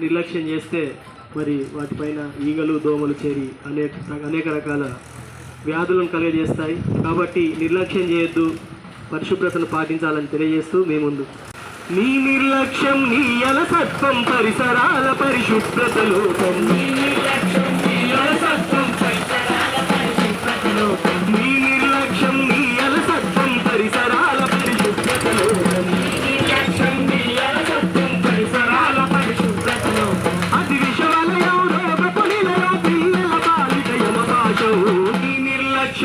నిర్లక్ష్యం చేస్తే మరి వాటిపైన ఈగలు దోమలు చేరి అనేక అనేక రకాల వ్యాధులను కలగజేస్తాయి. కాబట్టి నిర్లక్ష్యం చేయొద్దు పరిశుభ్రతను పాటించాలని తెలియజేస్తూ మీ ముందు. నీ నిర్లక్ష్యం నీ అలసత్వం పరిసరాల పరిశుభ్రతలు. లోపం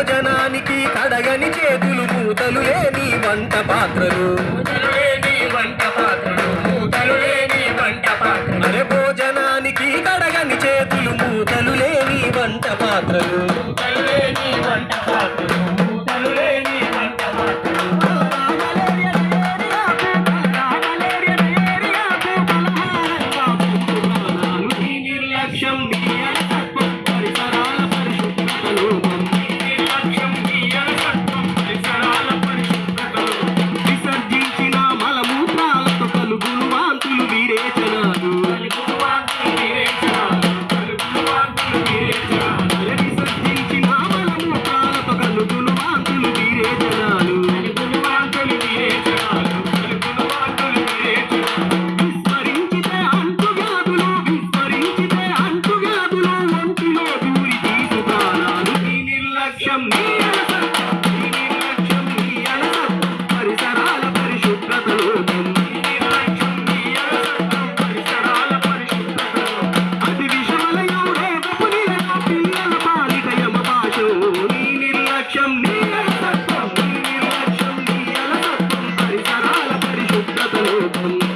భోజనానికి కడగని చేతులు మూతలు లేని వంట పాత్రలు. అరే భోజనానికి కడగని చేతులు మూతలు లేని వంట పాత్రలు. Thank you.